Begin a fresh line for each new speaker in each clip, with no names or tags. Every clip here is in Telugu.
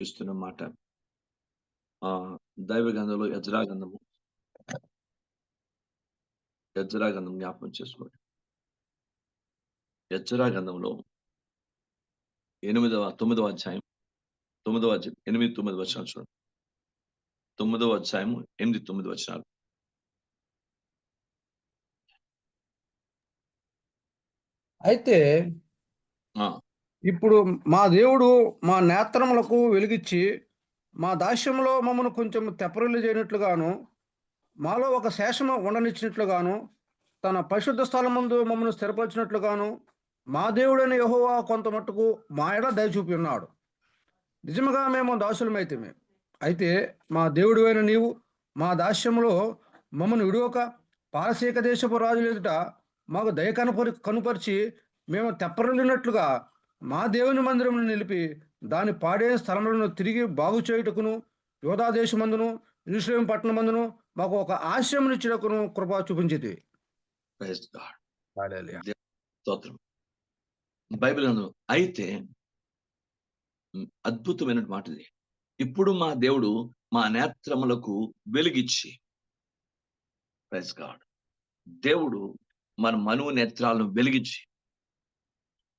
మాట ఆ దైవ గంధంలో యజ్రా గంధము యజ్రా గంధం జ్ఞాపకం చేసుకోండి. యజ్రా గంధంలో ఎనిమిదవ తొమ్మిదవ అధ్యాయం తొమ్మిదవ అధ్యాయం ఎనిమిది తొమ్మిది వచనాలు చూడండి. తొమ్మిదవ అధ్యాయం ఎనిమిది తొమ్మిది వచనాలు.
అయితే
ఆ,
ఇప్పుడు మా దేవుడు మా నేత్రములకు వెలిగిచ్చి మా దాస్యంలో మమ్మను కొంచెం తెప్పరిల్లు చేయనట్లుగాను మాలో ఒక శేషము ఉండనిచ్చినట్లుగాను తన పరిశుద్ధ స్థలం ముందు మమ్మల్ని స్థిరపరిచినట్లుగాను మా దేవుడైన యహోవా కొంత మట్టుకు మా ఎడ దయ చూపి ఉన్నాడు. నిజముగా మేము దాసులమైతే అయితే మా దేవుడు అయిన నీవు మా దాస్యంలో మమ్మను విడువక పారసీక దేశపు రాజులు ఎదుట మాకు దయ కనుపరి కనుపరిచి మేము తెప్పరిల్లినట్లుగా మా దేవుని మందిరమును నిలిపి దాని పాడైన స్థలములను తిరిగి బాగు చేయుటకును యోధా దేశమందును ఇరుషలేం పట్టణమందును మాకు ఒక ఆశ్రయమునిచ్చుటకును కృప చూపించేది.
స్తోత్రం. బైబిల్ అయితే అద్భుతమైన మాట ఇది. ఇప్పుడు మా దేవుడు మా నేత్రములకు వెలిగిచ్చి ప్రైజ్ గాడ్ దేవుడు మన మనువు నేత్రాలను వెలిగించి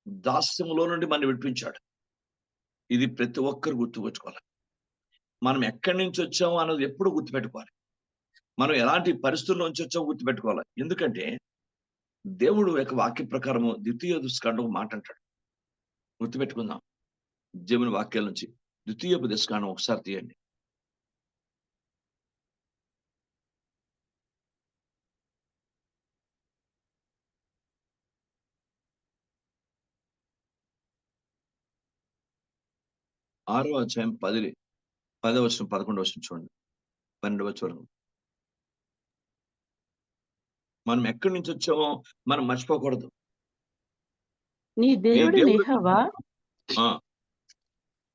దాస్యములో నుండి మనం విడిపించాడు. ఇది ప్రతి ఒక్కరు గుర్తుపెట్టుకోవాలి మనం ఎక్కడి నుంచి వచ్చాము అన్నది ఎప్పుడు గుర్తుపెట్టుకోవాలి మనం ఎలాంటి పరిస్థితుల నుంచి వచ్చామో గుర్తుపెట్టుకోవాలి ఎందుకంటే దేవుడు యొక్క వాక్య ప్రకారము ద్వితీయ దుష్కాండం మాట అంటాడు. గుర్తుపెట్టుకుందాం దేవుని వాక్యాల నుంచి ద్వితీయ దుష్కాండం ఒకసారి తీయండి. ఆరో అధ్యాయం పది పదో వచ్చిన పదకొండవ వచ్చిన చూడండి. పన్నెండవ వరకు మనం ఎక్కడి నుంచి వచ్చామో మనం మర్చిపోకూడదు.
నీ దేవుడి నెహవా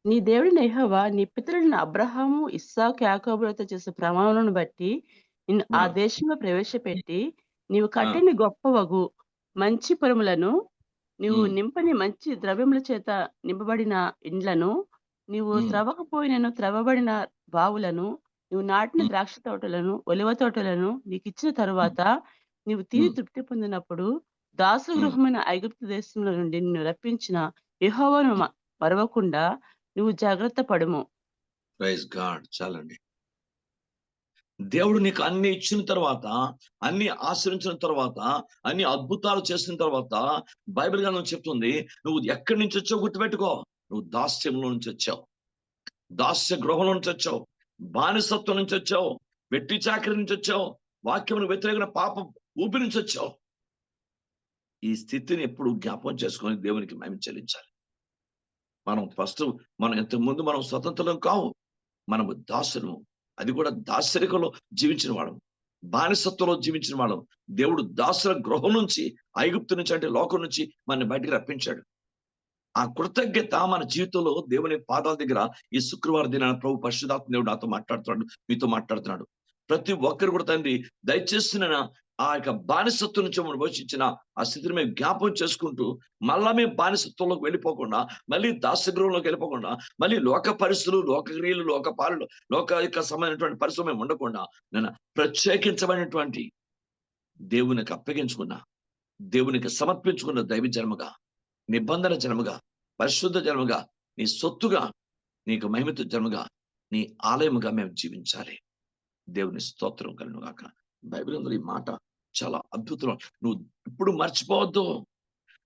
నీ దేవుడి నెహవా నీ పితరులైన అబ్రహాము ఇస్సాకు యాకోబులతో చేసే ప్రమాణాలను బట్టి నిన్ను ఆ. దేశంలో ప్రవేశపెట్టి నీవు కట్టిన గొప్పవగు మంచి పొరములను నీవు
ఉమ్.
నింపని మంచి ద్రవ్యముల చేత నింపబడిన ఇండ్లను నీవు
ఉమ్.
త్రవకపోయినను త్రవబడిన బావులను నువ్వు నాటిన. ద్రాక్ష తోటలను ఒలివ తోటలను నీకు ఇచ్చిన తరువాత నీవు తిని. తృప్తి పొందినప్పుడు దాసు. గృహమైన ఐగుప్తు దేశంలో నుండి నిన్ను రప్పించిన యెహోవాను మరవకుండా నువ్వు జాగ్రత్త పడుము
ప్రైజ్ గాడ్ చాలండి దేవుడు నీకు అన్ని ఇచ్చిన తర్వాత అన్ని ఆశ్రయించిన తర్వాత అన్ని అద్భుతాలు చేసిన తర్వాత బైబిల్ గ్రంథం చెప్తుంది నువ్వు ఎక్కడి నుంచి వచ్చావు గుర్తుపెట్టుకో నువ్వు దాస్యంలో నుంచి వచ్చావు. దాస్య గృహంలో నుంచి వచ్చావు. బానిసత్వం నుంచి వచ్చావు. వెట్టి చాకరి నుంచి వచ్చావు. వాక్యమును వ్యతిరేకమైన పాప ఊపి నుంచి వచ్చావు. ఈ స్థితిని ఎప్పుడు జ్ఞాపకం చేసుకొని దేవునికి మేము చెల్లించాలి. మనం ఫస్ట్ మనం ఇంతకు ముందు మనం స్వతంత్రం కావు. మనము దాసులము. అది కూడా దాసరికలో జీవించిన వాళ్ళం. బానిసత్వంలో జీవించిన వాళ్ళం. దేవుడు దాసుల గృహం నుంచి ఐగుప్తు నుంచి అంటే లోకం నుంచి మనని బయటికి రప్పించాడు. ఆ కృతజ్ఞత మన జీవితంలో దేవుని పాదాల దగ్గర ఈ శుక్రవారం దినాన ప్రభు పరిశుధాత్మ దేవుడు నాతో మాట్లాడుతున్నాడు మీతో మాట్లాడుతున్నాడు. ప్రతి ఒక్కరు కూడా తండ్రి దయచేసి నేను ఆ యొక్క బానిసత్వం నుంచి మనం పోషించిన ఆ స్థితిని మేము జ్ఞాపకం చేసుకుంటూ మళ్ళా మేము బానిసత్వంలోకి వెళ్ళిపోకుండా మళ్ళీ దాసగృహంలోకి వెళ్ళిపోకుండా మళ్ళీ లోక పరిస్థితులు లోక క్రియలు లోక లోక యొక్క సంబంధించినటువంటి పరిస్థితులు మేము ఉండకుండా నేను ప్రత్యేకించబడినటువంటి దేవునికి అప్పగించుకున్న దేవునికి సమర్పించుకున్న దైవ జన్మగా నిబంధన జన్మగా పరిశుద్ధ జన్మగా నీ సొత్తుగా నీకు మహిమిత జన్మగా నీ ఆలయముగా మేము జీవించాలి. దేవుని స్తోత్రం కలను కాక బైబిల్ అందరూ ఈ మాట చాలా అద్భుతం నువ్వు ఇప్పుడు మర్చిపోవద్దు.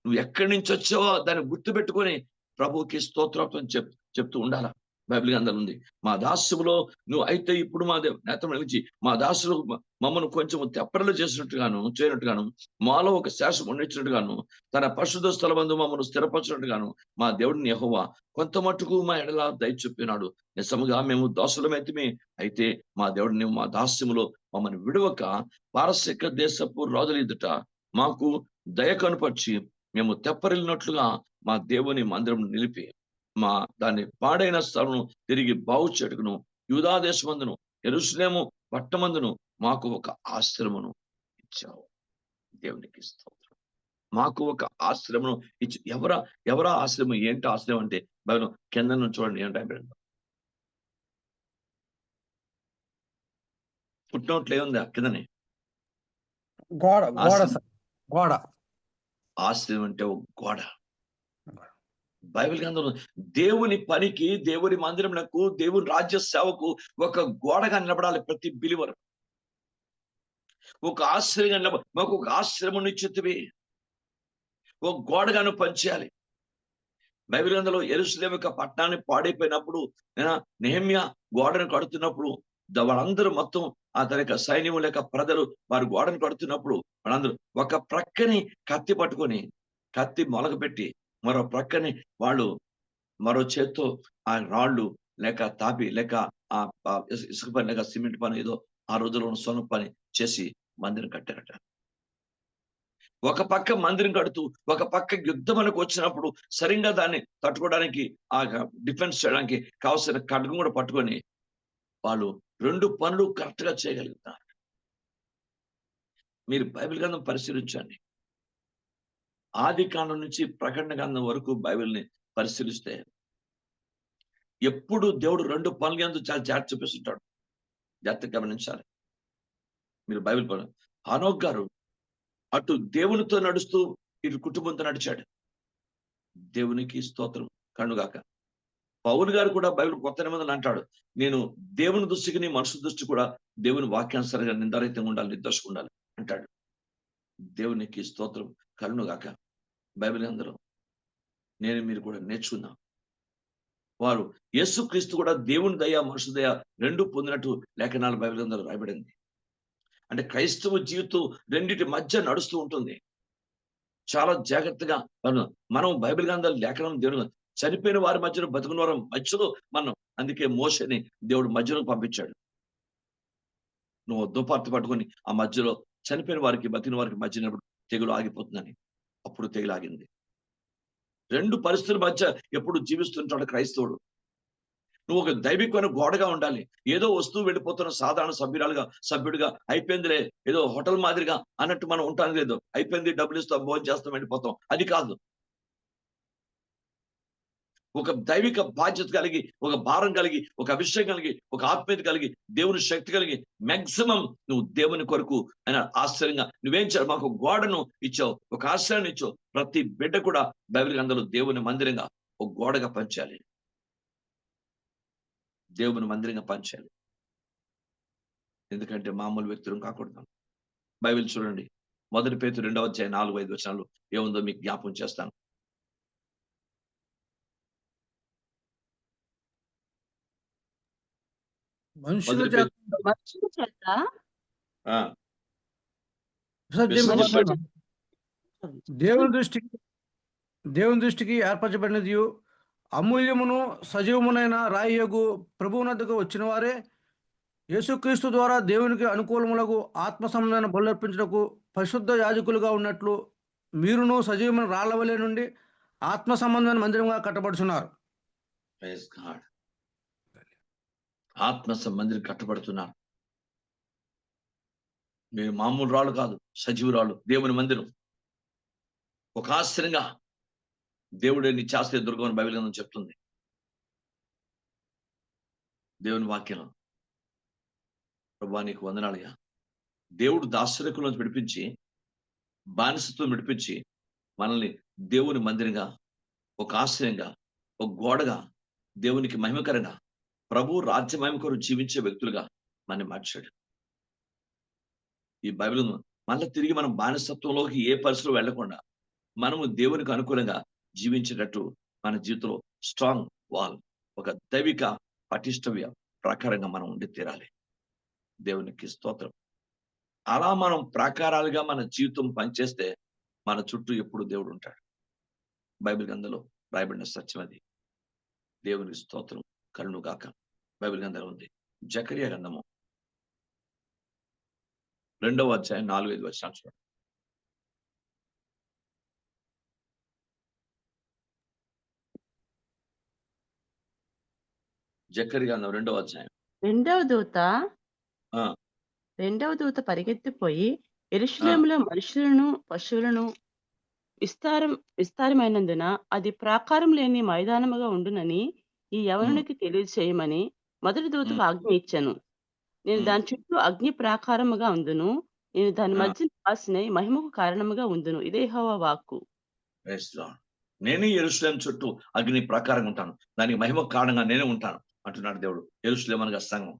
నువ్వు ఎక్కడి నుంచి వచ్చావో దాన్ని గుర్తుపెట్టుకొని ప్రభువుకి స్తోత్రం చెప్ చెప్తూ ఉండాలా? బైబిల్ గ్రంథాలు ఉంది. మా దాస్యములో నువ్వు అయితే ఇప్పుడు మా నేత్రం వెలిగించి మా దాసులు మమ్మల్ని కొంచెం తెప్పరలు చేసినట్టుగాను చేయనట్టుగాను మాలో ఒక శాసనం ఉండించినట్టుగాను తన పరిశుద్ధ స్థలబంధు మమ్మల్ని స్థిరపరచినట్టుగాను మా దేవుడిని యెహోవా కొంత మట్టుకు మా ఎడల దయచెప్పినాడు నిజముగా మేము దాసులమైతే అయితే మా దేవుడిని మా దాస్యములో మమ్మల్ని విడవక పారసిక దేశపు రాజుల ఎదుట మాకు దయ కనుపరిచి మేము తెప్పరిల్లినట్లుగా మా దేవుని మందిరం నిలిపి మా దాన్ని పాడైన స్థలం తిరిగి బాగు చెడుకును యూదాదేశమందును ఎరుసలేము పట్టమందును మాకు ఒక ఆశ్రమను ఇచ్చావు. దేవునికి స్తోత్రం. మాకు ఒక ఆశ్రమను ఇచ్చి ఎవర ఎవరా ఆశ్రమం ఏంటి ఆశ్రమం అంటే బయలు కింద నుంచి చూడండి ఏంటంటే పుట్టినోట్లు ఏముందా కిందనే?
గోడ గోడ గోడ.
ఆశ్రయం అంటే ఒక గోడ. బైబిల్ గ్రంథం దేవుని పనికి దేవుని మందిరంకు దేవుని రాజ్య సేవకు ఒక గోడగా నిలబడాలి ప్రతి బిలివర్. ఒక ఆశ్రయంగా నిలబ మాకు ఒక ఆశ్రమం నిశ్చితవి ఒక గోడగాను పనిచేయాలి. బైబిల్ గ్రంథంలో ఎరుసలేం యొక్క పట్టణాన్ని పాడైపోయినప్పుడు నెహమ్య గోడను కడుతున్నప్పుడు వాళ్ళందరూ మొత్తం ఆ తన యొక్క సైన్యం లేక ప్రజలు వారు గోడను కడుతున్నప్పుడు వాళ్ళందరూ ఒక ప్రక్కని కత్తి పట్టుకొని కత్తి మొలగపెట్టి మరో ప్రక్కనే వాళ్ళు మరో చేత్తో ఆ రాళ్ళు లేక తాపి లేక ఆ ఇసుక పని లేక సిమెంట్ పని ఏదో ఆ రోజుల్లో ఉన్న సొన పని చేసి మందిరం కట్టారట. ఒక పక్క మందిరం కడుతూ ఒక పక్క యుద్ధం మనకు వచ్చినప్పుడు సరిగ్గా దాన్ని తట్టుకోవడానికి ఆ డిఫెన్స్ చేయడానికి కావాల్సిన ఖడ్గం కూడా పట్టుకొని వాళ్ళు రెండు పనులు కరెక్ట్గా చేయగలుగుతారు. మీరు బైబిల్ గ్రంథం పరిశీలించండి. ఆది కాండం నుంచి ప్రకటన కాండం వరకు బైబిల్ని పరిశీలిస్తే ఎప్పుడు దేవుడు రెండు పనులు ఎందు చాలా జాగ్రత్త చూపిస్తుంటాడు. జాగ్రత్త గమనించాలి. మీరు బైబిల్ పనులు హనోక్ గారు అటు దేవునితో నడుస్తూ ఇటు కుటుంబంతో నడిచాడు. దేవునికి స్తోత్రం. కనుగాక. పౌలు గారు కూడా బైబిల్ కొత్త నిబంధనలు అంటాడు. నేను దేవుని దృష్టికి నీ మనుషు దృష్టి కూడా దేవుని వాక్యానుసారంగా నిందారహితంగా ఉండాలి నిర్దోషంగా ఉండాలి అంటాడు. దేవునికి స్తోత్రం. కరుణుగాక. బైబిల్ అందరూ నేను మీరు కూడా నేర్చుకుందాం. వారు యేసుక్రీస్తు కూడా దేవుని దయ మనుషు దయ రెండు పొందినట్టు లేఖనాలు బైబిల్ అందరూ రాయబడింది. అంటే క్రైస్తవ జీవితం రెండింటి మధ్య నడుస్తూ ఉంటుంది. చాలా జాగ్రత్తగా మనం మనం బైబిల్ గ్రంథాలు లేఖనం దేవుడు చనిపోయిన వారి మధ్యలో బతుకున్న వారి మధ్యలో మనం అందుకే మోసని దేవుడు మధ్యలో పంపించాడు. నువ్వు దుపార్తి పట్టుకొని ఆ మధ్యలో చనిపోయిన వారికి బతికిన వారికి మధ్య తెగులు ఆగిపోతుందని. అప్పుడు తెగులు రెండు పరిస్థితుల మధ్య ఎప్పుడు జీవిస్తుంటాడు క్రైస్తవుడు. నువ్వు ఒక దైవికమైన గోడగా ఉండాలి. ఏదో వస్తువు వెళ్ళిపోతున్న సాధారణ సభ్యురాలుగా సభ్యుడిగా అయిపోయిందిలే ఏదో హోటల్ మాదిరిగా అన్నట్టు మనం ఉంటాం లేదు. అయిపోయింది డబ్బులు ఇస్తాం భోజనం చేస్తాం వెళ్ళిపోతాం. అది కాదు. ఒక దైవిక బాధ్యత కలిగి ఒక భారం కలిగి ఒక అభిషేకం కలిగి ఒక ఆత్మీయత కలిగి దేవుని శక్తి కలిగి మ్యాక్సిమం నువ్వు దేవుని కొరకు ఆయన ఆశ్చర్యంగా. నువ్వేం చేయాలి? మాకు గోడను ఇచ్చావు ఒక ఆశ్రయాన్ని ఇచ్చావు. ప్రతి బిడ్డ కూడా బైబిల్ గ్రంథంలో దేవుని మందిరంగా ఒక గోడగా పంచాలి దేవుని మందిరంగా పంచాలి ఎందుకంటే మామూలు వ్యక్తులు కాకూడదు. బైబిల్ చూడండి. మొదటి పేరు రెండవ అధ్యాయ నాలుగు ఐదు వచనాలు ఏముందో మీకు జ్ఞాపం చేస్తాను.
మనుషుల చేత
మనుషుల చేత
దేవుని దృష్టికి దేవుని దృష్టికి ఏర్పరచబడినది అమూల్యమును సజీవమునైన రాయియగు ప్రభువునద్దకు వచ్చిన వారే యేసుక్రీస్తు ద్వారా దేవునికి అనుకూలములకు ఆత్మ సంబంధమైన బలుర్పించుటకు పరిశుద్ధ యాజకులుగా ఉన్నట్లు మీరును సజీవమైన రాళ్ళవలే నుండి ఆత్మ సంబంధమైన మందిరంగా కట్టబడుచున్నారు.
ఆత్మ సంబంధిని కట్టబడుతున్నారు. మీరు మామూలు రాళ్ళు కాదు సజీవురాళ్ళు దేవుని మందిరం. ఒక ఆశ్చర్యంగా దేవుడే నీ చేస్తే దుర్గమని బైబిల్ గ్రంథం చెప్తుంది. దేవుని వాక్యం. ప్రభా నీకు వందనాలుగా. దేవుడు దాశరకులను విడిపించి బానిసత్వం విడిపించి మనల్ని దేవుని మందిరంగా ఒక ఆశ్రయంగా ఒక గోడగా దేవునికి మహిమకరంగా ప్రభు రాజ్యమయం కొరకు జీవించే వ్యక్తులుగా మనం మార్చాడు. ఈ బైబిల్ మళ్ళీ తిరిగి మనం బానిసత్వంలోకి ఏ పరిస్థితిలో వెళ్ళకుండా మనము దేవునికి అనుకూలంగా జీవించేటట్టు మన జీవితంలో స్ట్రాంగ్ వాల్ ఒక దైవిక పటిష్టవ్య ప్రకారంగా మనం ఉండి తీరాలి. దేవునికి స్తోత్రం. అలా మనం ప్రాకారాలుగా మన జీవితం పనిచేస్తే మన చుట్టూ ఎప్పుడు దేవుడు ఉంటాడు. బైబిల్ గ్రంథంలో రాయబడిన సత్యం అది. దేవునికి స్తోత్రం. కరుణు గాక. బైబిల్ గ్రంథంలో ఉంది. జకరియా గ్రంథము. రెండవ అధ్యాయం నాలుగు ఐదు వచ్చిన చూడండి. జకరియా గ్రంథం రెండవ అధ్యాయం.
రెండవ దూత. రెండవ దూత పరిగెత్తిపోయి ఎరుషులేములో మనుషులను పశువులను విస్తారం విస్తారమైనందున అది ప్రాకారం లేని మైదానముగా ఉండునని ఈ యవనునికి తెలియజేయమని మొదటి దూతకు ఆజ్ఞ ఇచ్చాను. నేను. దాని చుట్టూ అగ్ని ప్రాకారముగా ఉందును. నేను దాని. మధ్య నివాసినై మహిమకు కారణముగా ఉందును. ఇదే యెహోవా వాక్కు.
నేను ఎరుసలేం చుట్టూ అగ్ని ప్రకారంగా ఉంటాను. దానికి మహిమ కారణంగా నేనే ఉంటాను అంటున్నాడు దేవుడు. ఎరుసలేం అనగా సంఘం.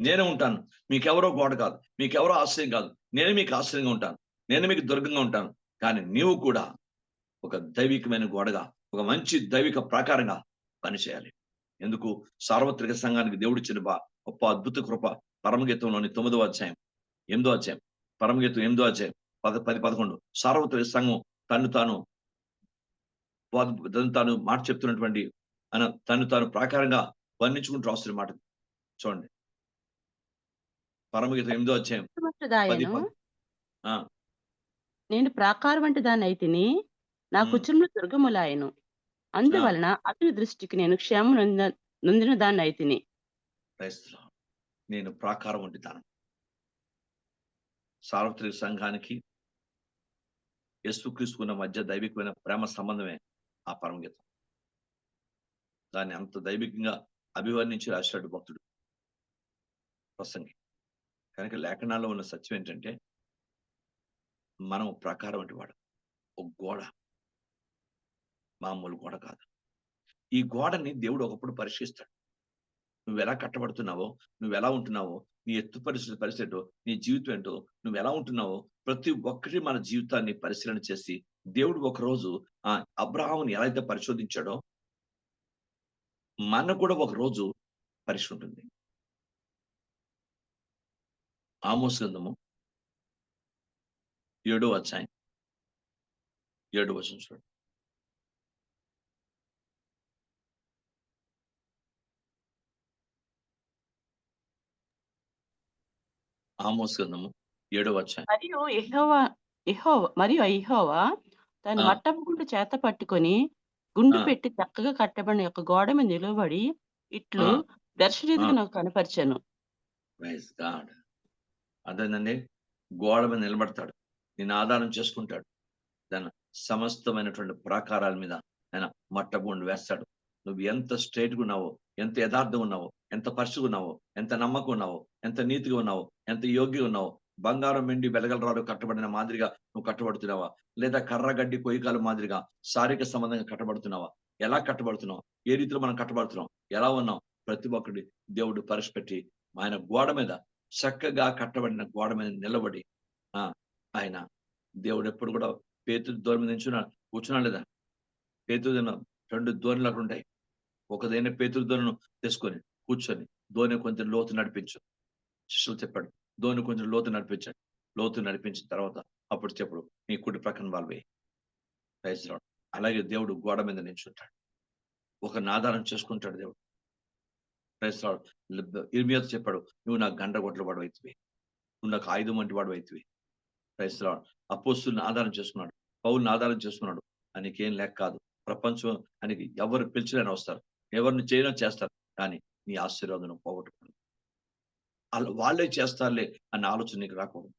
నేనే ఉంటాను. మీకెవరో గోడ కాదు. మీకెవరో ఆశ్రయం కాదు. నేనే మీకు ఆశ్రయంగా ఉంటాను. నేను మీకు దుర్గంగా ఉంటాను. కానీ నీవు కూడా ఒక దైవికమైన గోడగా ఒక మంచి దైవిక ప్రకారంగా పనిచేయాలి. ఎందుకు? సార్వత్రిక సంఘానికి దేవుడు బా గొప్ప అద్భుత కృప పరమగీతంలోని తొమ్మిదో అధ్యాయం ఎనిమిదో అధ్యాయం పరమగీతం ఎనిమిదో అధ్యాయం పద పది పదకొండు. సార్వత్రిక సంఘం తను తాను తను తాను మాట చెప్తున్నటువంటి ఆయన తను తాను ప్రాకారంగా వర్ణించుకుంటూ రాస్తున్న మాట. చూడండి. పరమగీతం ఎనిమిదో అధ్యాయం.
నేను ప్రాకారం వంటి దాన్ని అయితిని నా
ఉమ్.
కుచములు దుర్గములాయను. అందువలన అతని దృష్టికి నేను క్షేమం నొందిన నొందిన దాన్ని అయితిని
క్రైస్తవ నేను ప్రాకారం వంటి దానం. సార్వత్రిక సంఘానికి యేసుక్రీస్తుకున్న మధ్య దైవికమైన ప్రేమ సంబంధమే ఆ పరమగీతం. దాన్ని అంత దైవికంగా అభివర్ణించి రాశాడు భక్తుడు. ప్రసంగి. కనుక లేఖనాల్లో ఉన్న సత్యం ఏంటంటే మనం ప్రాకారం వంటి వాడు. ఒక గోడ. మామూలు గోడ కాదు. ఈ గోడని దేవుడు ఒకప్పుడు పరీక్షిస్తాడు నువ్వు ఎలా కట్టబడుతున్నావో నువ్వు ఎలా ఉంటున్నావో నీ ఎత్తు పరిస్థితి పరిస్థితి నీ జీవితం ఏంటో నువ్వు ఎలా ఉంటున్నావో ప్రతి ఒక్కటి మన జీవితాన్ని పరిశీలన చేసి దేవుడు ఒకరోజు ఆ అబ్రహాముని ఎలా అయితే పరిశోధించాడో మన కూడా ఒక రోజు పరీక్ష ఉంటుంది. ఆమోస్ గ్రంథము ఏడో అధ్యాయం. ఏడో వచనం చూడండి. ఆమోస్ గ్రంథము ఏడో అధ్యాయం
మరియు యెహోవా యెహోవా మరియు యెహోవా తన
ఆ.
మట్టపు గుండు చేత పట్టుకొని గుండు
ఆ.
పెట్టి చక్కగా కట్టబడిన యొక్క గోడ మీద నిలబడి ఇట్లు
ఆ.
దర్శనరీతిగా
ఆ.
నాకు కనపరిచాను
ప్రైజ్ గాడ్ అదేనండి గోడ మీద నిలబడతాడు నేను ఆధారం చేసుకుంటాడు దాని సమస్తమైనటువంటి ప్రాకారాల మీద ఆయన మట్టబొండు వేస్తాడు నువ్వు ఎంత స్ట్రైట్గా ఉన్నావో ఎంత యథార్థం ఉన్నావో ఎంత పరిశుగా ఉన్నావో ఎంత నమ్మకం ఉన్నావో ఎంత నీతిగా ఉన్నావో ఎంత యోగ్యంగా ఉన్నావో బంగారం మెండి వెలగలరాడు కట్టబడిన మాదిరిగా నువ్వు కట్టబడుతున్నావా? లేదా కర్రగడ్డి కొయ్యకాల మాదిరిగా శారీరక సంబంధంగా కట్టబడుతున్నావా? ఎలా కట్టబడుతున్నావు? ఏ రీతిలో మనం కట్టబడుతున్నాం? ఎలా ఉన్నాం? ప్రతి ఒక్కటి దేవుడు పరిశపెట్టి ఆయన గోడ మీద చక్కగా కట్టబడిన గోడ మీద నిలబడి ఆ ఆయన దేవుడు ఎప్పుడు కూడా పేతు దూరం మీద నించున్నాడు. కూర్చున్నాడు లేదా? పేతురు రెండు ధోరణులు అక్కడ ఉంటాయి. ఒకదైనా పేతురు ధోరణను తీసుకొని కూర్చొని ధోని కొంచెం లోతు నడిపించు. శిష్యులు చెప్పాడు ధోని కొంచెం లోతు నడిపించాడు. లోతు నడిపించిన తర్వాత అప్పుడు చెప్పుడు నీ కుడి ప్రక్కన వాళ్ళవి రైతురాడు అలాగే దేవుడు గోడ మీద నించుంటాడు. ఒక ఆధారం చేసుకుంటాడు దేవుడు. రైతురాడు ఇర్మియాతో చెప్పాడు నువ్వు నాకు గండ వాడు అవుతుంది నువ్వు నాకు ఆయుధం వంటి వాడు అవుతుంది రైతురాడు అపోస్తుల్ని ఆధారం చేసుకున్నాడు. పౌరుని ఆధారం చేసుకున్నాడు. ఆయనకేం లెక్క కాదు. ప్రపంచం ఆయనకి ఎవరు పిలిచిన వస్తారు. ఎవరిని చేయనో చేస్తారు. కానీ నీ ఆశీర్వాదం పోగొట్టుకోండి అలా వాళ్ళే చేస్తారులే అన్న ఆలోచన నీకు రాకూడదు.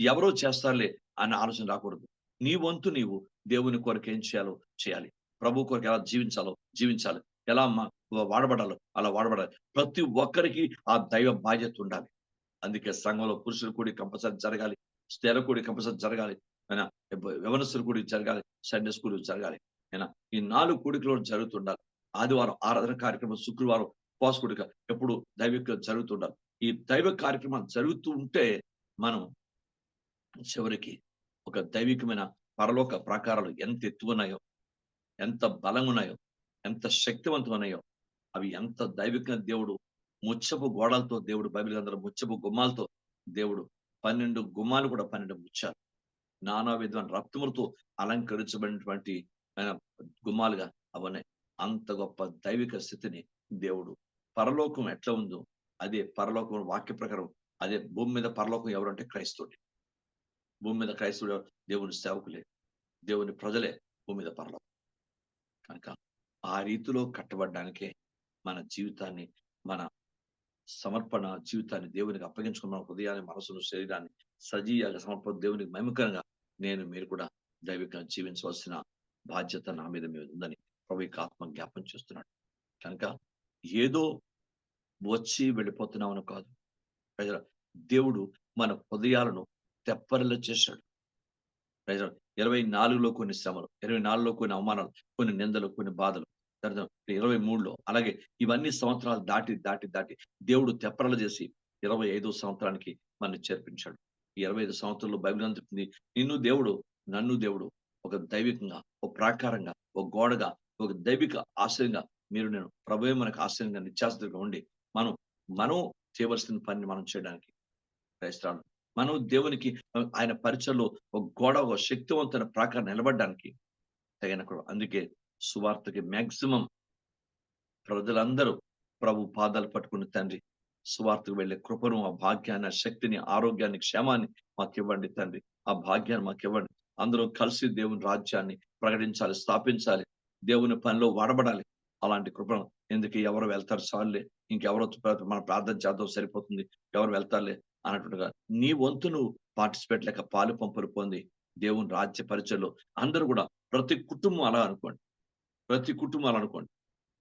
ఎవరో చేస్తారులే అన్న ఆలోచన రాకూడదు. నీ వంతు నీవు దేవుని కొరకు ఏం చేయాలో చేయాలి. ప్రభు కొరకు ఎలా జీవించాలో జీవించాలి. ఎలా వాడబడాలో అలా వాడబడాలి. ప్రతి ఒక్కరికి ఆ దైవ బాధ్యత ఉండాలి. అందుకే సంఘంలో పురుషులు కూడి కంపల్సరీ జరగాలి. స్త్రీల కూడి కంపల్సరీ జరగాలి. అయినా యవనస్తులు కూడి జరగాలి. సండే స్కూల్ జరగాలి. అయినా ఈ నాలుగు కూడికలో జరుగుతుండాలి. ఆదివారం ఆరాధన కార్యక్రమం శుక్రవారం ఉపవాస ఎప్పుడు దైవిక జరుగుతుండాలి ఈ దైవ కార్యక్రమాలు జరుగుతూ ఉంటే మనం చివరికి ఒక దైవికమైన పరలోక ప్రాకారాలు ఎంత ఎత్తుకున్నాయో ఎంత బలంగా ఉన్నాయో ఎంత శక్తివంతం ఉన్నాయో అవి ఎంత దైవికంగా దేవుడు ముచ్చపు గోడలతో దేవుడు బైబిల్ గ్రంథంలో ముచ్చపు గుమ్మాలతో దేవుడు పన్నెండు గుమ్మాలు కూడా పన్నెండు ముచ్చారు. నానా విధమైన రక్తములతో అలంకరించబడినటువంటి గుమ్మాలుగా అవన్నీ అంత గొప్ప దైవిక స్థితిని దేవుడు. పరలోకం ఎట్లా ఉందో అదే పరలోకం వాక్య ప్రకారం అదే భూమి మీద పరలోకం ఎవరంటే క్రైస్తవుడి. భూమి మీద క్రైస్తవుడు దేవుని సేవకులే. దేవుని ప్రజలే భూమి మీద పరలోకం. కనుక ఆ రీతిలో కట్టబడడానికే మన జీవితాన్ని మన సమర్పణ జీవితాన్ని దేవునికి అప్పగించుకున్న హృదయాన్ని మనసును శరీరాన్ని సజీయంగా సమర్పణ దేవునికి మహిమకరంగా నేను మీరు కూడా దైవికంగా జీవించవలసిన బాధ్యత నా మీద మీద ఉందని ప్రభు యొక్క ఆత్మ జ్ఞాపం చేస్తున్నాడు. కనుక ఏదో వచ్చి వెళ్ళిపోతున్నామని కాదు. ప్రజల దేవుడు మన హృదయాలను తెప్పరిలో చేశాడు. ప్రజల ఇరవై నాలుగులో కొన్ని శ్రమలు ఇరవై నాలుగులో కొన్ని అవమానాలు కొన్ని నిందలు కొన్ని బాధలు. తర్వాత ఇరవై మూడులో అలాగే ఇవన్నీ సంవత్సరాలు దాటి దాటి దాటి దేవుడు తెప్పరలు చేసి ఇరవై ఐదో సంవత్సరానికి మన చేర్పించాడు. ఈ ఇరవై ఐదు సంవత్సరంలో బైబిల్ అంటుంది నిన్ను దేవుడు నన్ను దేవుడు ఒక దైవికంగా ఒక ప్రాకారంగా ఒక గోడగా ఒక దైవిక ఆశ్రయంగా మీరు నేను ప్రభువే మనకు ఆశ్రయంగా నిత్యాస్తుగా ఉండి మనం మనం చేయవలసిన పనిని మనం చేయడానికి ప్రయత్నాలు మనం దేవునికి ఆయన పరిచయలో ఒక గోడ ఒక శక్తివంతమైన ప్రాకారం నిలబడడానికి తగిన అందుకే సువార్తకి మాక్సిమం ప్రజలందరూ ప్రభు పాదాలు పట్టుకుని తండ్రి సువార్తకు వెళ్ళే కృపను ఆ భాగ్యాన్ని ఆ శక్తిని ఆరోగ్యాన్ని క్షేమాన్ని మాకు ఇవ్వండి తండ్రి. ఆ భాగ్యాన్ని మాకు ఇవ్వండి. అందరూ కలిసి దేవుని రాజ్యాన్ని ప్రకటించాలి స్థాపించాలి. దేవుని పనిలో వాడబడాలి అలాంటి కృపను ఎందుకు ఎవరు వెళ్తారు? చాలులే ఇంకెవరో మన ప్రార్థన చేద్దాం సరిపోతుంది. ఎవరు వెళ్తారులే అన్నట్టుగా నీ వంతు నువ్వు పార్టిసిపేట్ లేక పాలు పంపులు పొంది దేవుని రాజ్య పరిచయలో అందరూ కూడా ప్రతి కుటుంబం అలా అనుకోండి. ప్రతి కుటుంబం అలా అనుకోండి.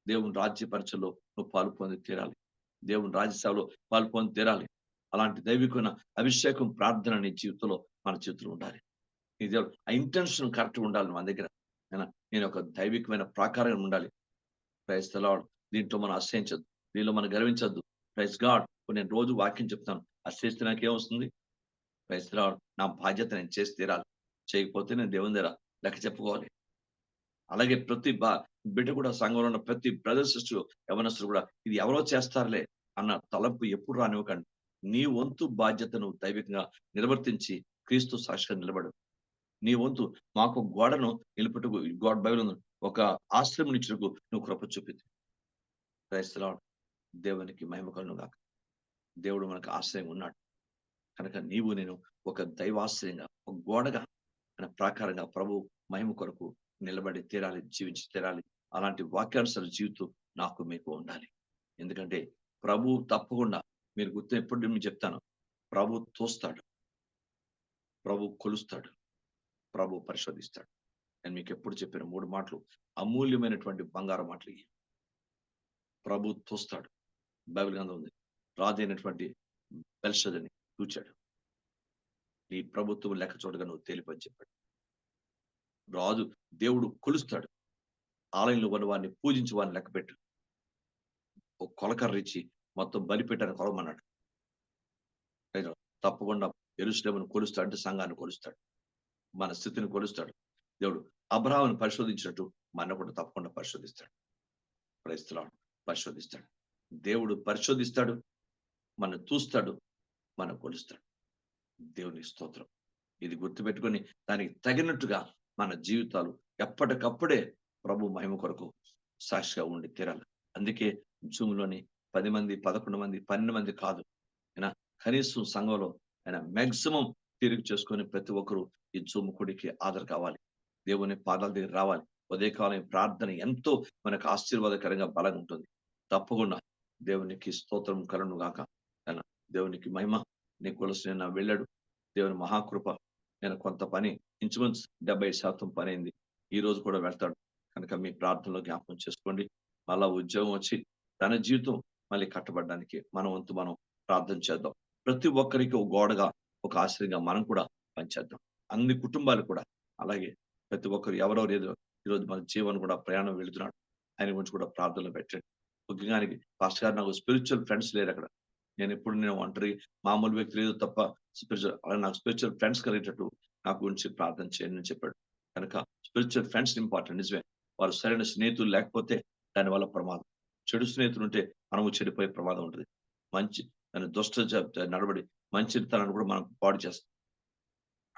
దేవుని రాజ్య పరిచయలో నువ్వు పాలు పొంది తీరాలి. దేవుని రాజ్యసేవలో పాలు పొంది తీరాలి. అలాంటి దైవికున్న అభిషేకం ప్రార్థన నీ జీవితంలో మన చేతులు ఉండాలి. నీ దేవుడు ఆ ఇంటెన్షన్ కరెక్ట్గా ఉండాలి మన దగ్గర. నేను ఒక దైవికమైన ప్రాకారం ఉండాలి. ప్రైజ్ లార్డ్ దీంట్లో మనం ఆశ్రయించద్దు. దీనిలో మనం గర్వించద్దు. ప్రైజ్ గాడ్ నేను రోజు వాక్యం చెప్తాను. ఆశ్రయిస్తే నాకు ఏమొస్తుంది? ప్రైజ్ లార్డ్ నా బాధ్యత నేను చేసి తీరాలి. చేయకపోతే నేను దేవుని దగ్గర లెక్క చెప్పుకోవాలి. అలాగే ప్రతి బా బిడ్డ కూడా సంఘంలో ఉన్న ప్రతి బ్రదర్ సిస్టర్ యవనస్తులు కూడా ఇది ఎవరో చేస్తారులే అన్న తలపు ఎప్పుడు రానివ్వకండి. నీ వంతు బాధ్యతను దైవికంగా నిర్వర్తించి క్రీస్తు సాక్షిగా నిలబడు. నీ వంతు మాకు గోడను నిలుపుటకు గోడ బైబిల్ ఒక ఆశ్రమం ఇచ్చుటకు నువ్వు కృప చూపింది క్రైస్తలాడు దేవునికి మహిమకలను గాక. దేవుడు మనకు ఆశ్రయం ఉన్నాడు. కనుక నీవు నేను ఒక దైవాశ్రయంగా ఒక గోడగా అనే ప్రాకారంగా ప్రభు మహిమ కొరకు నిలబడి తీరాలి జీవించి తీరాలి. అలాంటి వాక్యానుసార జీవితం నాకు మీకు ఉండాలి. ఎందుకంటే ప్రభు తప్పకుండా మీరు గుర్తు ఎప్పుడు చెప్తాను? ప్రభు తోస్తాడు. ప్రభు కొలుస్తాడు. ప్రభు పరిశోధిస్తాడు. నేను మీకు ఎప్పుడు చెప్పిన మూడు మాటలు అమూల్యమైనటువంటి బంగారు మాటలు ఇవి ప్రభు తోస్తాడు. బైబిల్ గ్రంథం ఉంది. రాజైనటువంటి బెల్షదని చూచాడు. నీ ప్రభుత్వం లెక్క చూడగా నువ్వు తేలిపని చెప్పాడు. రాజు దేవుడు కొలుస్తాడు. ఆలయంలో ఉన్న వారిని పూజించి వారిని లెక్క పెట్టు. ఒక మొత్తం బలిపెట్టాను కొలమన్నాడు తప్పకుండా ఎరుసలేమును కొలుస్తాడు అంటే సంఘాన్ని కొలుస్తాడు. మన స్థితిని కొలుస్తాడు. దేవుడు అబ్రహాను పరిశోధించినట్టు మన కూడా తప్పకుండా పరిశోధిస్తాడు. క్రైస్తలాడు పరిశోధిస్తాడు. దేవుడు పరిశోధిస్తాడు మన చూస్తాడు మన కొలుస్తాడు. దేవుని స్తోత్రం. ఇది గుర్తుపెట్టుకొని దానికి తగినట్టుగా మన జీవితాలు ఎప్పటికప్పుడే ప్రభు మహిమ కొరకు సాక్షిగా ఉండి తీరాలి. అందుకే జూమ్లోని పది మంది పదకొండు మంది పన్నెండు మంది కాదు. అయినా కనీసం సంఘంలో ఆయన మ్యాక్సిమం తిరిగి చేసుకొని ప్రతి ఒక్కరూ ఈ జూమ్ కొడికి ఆధార్ కావాలి. దేవుని పాదాల దగ్గర రావాలి. ఉదయకాలం ప్రార్థన ఎంతో మనకు ఆశీర్వాదకరంగా బలంగా ఉంటుంది. తప్పకుండా దేవునికి స్తోత్రం కలను గాక. దేవునికి మహిమ నీ కొలసి నేను వెళ్ళాడు. దేవుని మహాకృప నేను కొంత పని ఇంచుమించు డెబ్బై శాతం పని అయింది. ఈ రోజు కూడా వెళ్తాడు. కనుక మీ ప్రార్థనలో జ్ఞాపకం చేసుకోండి. మళ్ళా ఉద్యోగం వచ్చి తన జీవితం మళ్ళీ కట్టబడడానికి మనం వంతు మనం ప్రార్థన చేద్దాం. ప్రతి ఒక్కరికి ఒక గోడగా ఒక ఆశ్రయంగా మనం కూడా పనిచేద్దాం. అన్ని కుటుంబాలు కూడా. అలాగే ప్రతి ఒక్కరు ఎవరెవరు ఏదో ఈరోజు మన జీవన్ కూడా ప్రయాణం వెళుతున్నాడు. ఆయన గురించి కూడా ప్రార్థనలు పెట్టండి. ముఖ్యంగా ఫాస్ట్ పాస్టర్ గారు నాకు స్పిరిచువల్ ఫ్రెండ్స్ లేరు అక్కడ. నేను ఎప్పుడు నేను ఒంటరి మామూలు వ్యక్తి లేదు తప్ప స్పిరిచువల్ అలా నాకు స్పిరిచువల్ ఫ్రెండ్స్ కలిగేటట్టు నా గురించి ప్రార్థన చేయండి అని చెప్పాడు. కనుక స్పిరిచువల్ ఫ్రెండ్స్ ఇంపార్టెంట్ నిజమే. వారు సరైన స్నేహితులు లేకపోతే దాని వల్ల ప్రమాదం. చెడు స్నేహితులు ఉంటే మనము చెడిపోయే ప్రమాదం ఉంటుంది. మంచి దాని దుష్ట నడబడి మంచి తనను కూడా మనం పాడు చేస్తాం.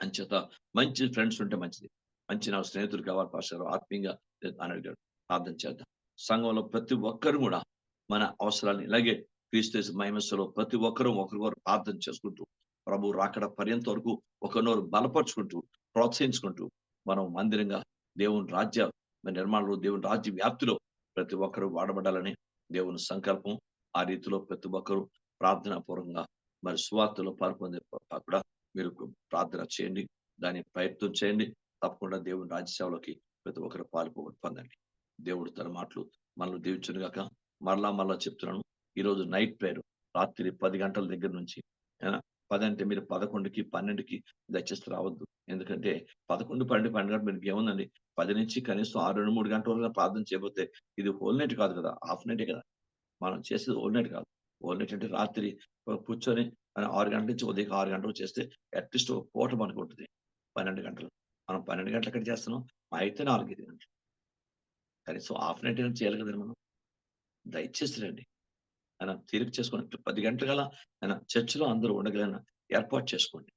అంచేత మంచి ఫ్రెండ్స్ ఉంటే మంచిది. మంచి నా స్నేహితులు కావాలి పాస్టర్ ఆత్మీయంగా అని అడిగాడు. ప్రార్థన చేద్దాం. సంఘంలో ప్రతి ఒక్కరు కూడా మన అవసరాన్ని ఇలాగే క్రీస్తు మహిమస్సులో ప్రతి ఒక్కరూ ఒకరికొకరు ప్రార్థన చేసుకుంటూ ప్రభు రాకడ పర్యంత వరకు ఒకరినొకరు బలపరుచుకుంటూ ప్రోత్సహించుకుంటూ మనం మందిరంగా దేవుని రాజ్య నిర్మాణంలో దేవుని రాజ్య వ్యాప్తిలో ప్రతి ఒక్కరూ వాడబడాలని దేవుని సంకల్పం. ఆ రీతిలో ప్రతి ఒక్కరూ ప్రార్థనా పూర్వకంగా మరి సువార్తలో పాల్పొందే కూడా మీరు ప్రార్థన చేయండి దాని ప్రయత్నం చేయండి. తప్పకుండా దేవుని రాజ్యసేవలోకి ప్రతి ఒక్కరు పాల్పో పొందండి. దేవుడు తన మాటలు మనల్ని దీవించును గాక. మరలా మరలా చెప్తున్నాను ఈరోజు నైట్ ప్రేయర్ రాత్రి పది గంటల దగ్గర నుంచి పది అంటే మీరు పదకొండుకి పన్నెండుకి దయచేసి రావద్దు. ఎందుకంటే పదకొండు పన్నెండు పన్నెండు గంటలు మీకు ఏముందండి? పది నుంచి కనీసం ఆరు రెండు మూడు గంటల వరకు ప్రార్థన చేయబోతే ఇది హోల్ నైట్ కాదు కదా హాఫ్ నైటే కదా. మనం చేసేది హోల్ నైట్ కాదు. హోల్ నైట్ అంటే రాత్రి కూర్చొని ఆరు గంటల నుంచి ఉదయం ఆరు గంటలకు చేస్తే అట్లీస్ట్ ఒక పూట మనకు ఉంటుంది. పన్నెండు గంటలు. మనం పన్నెండు గంటలు ఎక్కడ చేస్తున్నాం? అయితే నాలుగైదు గంటలు. కనీసం హాఫ్ నైట్ అయినా చేయాలి కదండి మనం. దయచేసి రండి. ఆయన తీరిక చేసుకోండి. పది గంటల గల ఆయన చర్చిలో అందరూ ఉండగలన ఏర్పాటు చేసుకోండి.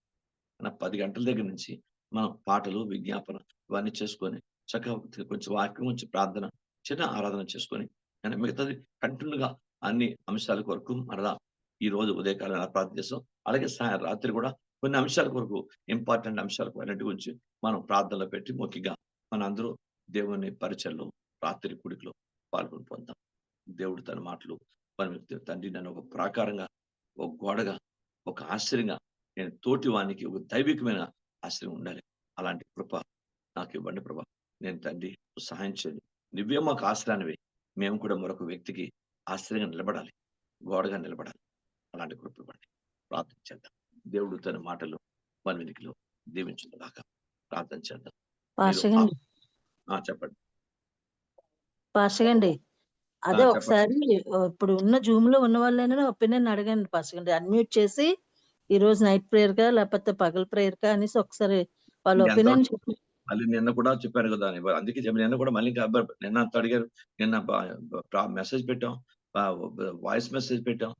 ఆయన పది గంటల దగ్గర నుంచి మనం పాటలు విజ్ఞాపన ఇవన్నీ చేసుకొని చక్కగా కొంచెం వాక్యం కొంచెం ప్రార్థన చిన్న ఆరాధన చేసుకొని ఆయన మిగతాది కంటిన్యూగా అన్ని అంశాల కొరకు మరలా ఈ రోజు ఉదయకాలం ఎలా ప్రార్థన చేస్తాం అలాగే సాయం రాత్రి కూడా కొన్ని అంశాల కొరకు ఇంపార్టెంట్ అంశాలకు అన్నిటి గురించి మనం ప్రార్థనలో పెట్టి ముఖ్యంగా మన అందరూ దేవుని పరిచయలో రాత్రి కుడికిలో పాల్గొని పొందాం. దేవుడు తన మాటలు మన తండ్రి నన్ను ఒక ప్రాకారంగా ఒక గోడగా ఒక ఆశ్చర్యంగా నేను తోటి వానికి ఒక దైవికమైన ఆశ్రయం ఉండాలి. అలాంటి కృప నాకు ఇవ్వండి ప్రభా. నేను తండ్రి సహాయం చేయండి. నువ్వే మాకు ఆశ్రయానివి. మేము కూడా మరొక వ్యక్తికి ఆశ్రయంగా నిలబడాలి. గోడగా నిలబడాలి. అలాంటి కృప ఇవ్వండి. ప్రార్థన చేద్దాం. దేవుడు తన మాటలు మన వెనుకలో దీవించుదాకా ప్రార్థన చేద్దాం. చెప్పండి.
పాస్టర్ గాండి అదే. ఒకసారి ఇప్పుడు ఉన్న జూమ్లో ఉన్న వాళ్ళైనా ఒపీనియన్ అడగండి పాస్టర్ గాండి అన్మ్యూట్ చేసి ఈ రోజు నైట్ ప్రేయర్ కా లేకపోతే పగల ప్రేయర్ కా అనేసి ఒకసారి వాళ్ళ ఒపీనియన్
మళ్ళీ నిన్న కూడా చెప్పాను కదా. అందుకే నిన్న కూడా మళ్ళీ నిన్న అంత అడిగారు. నిన్న మెసేజ్ పెట్టాం. వాయిస్ మెసేజ్ పెట్టాం.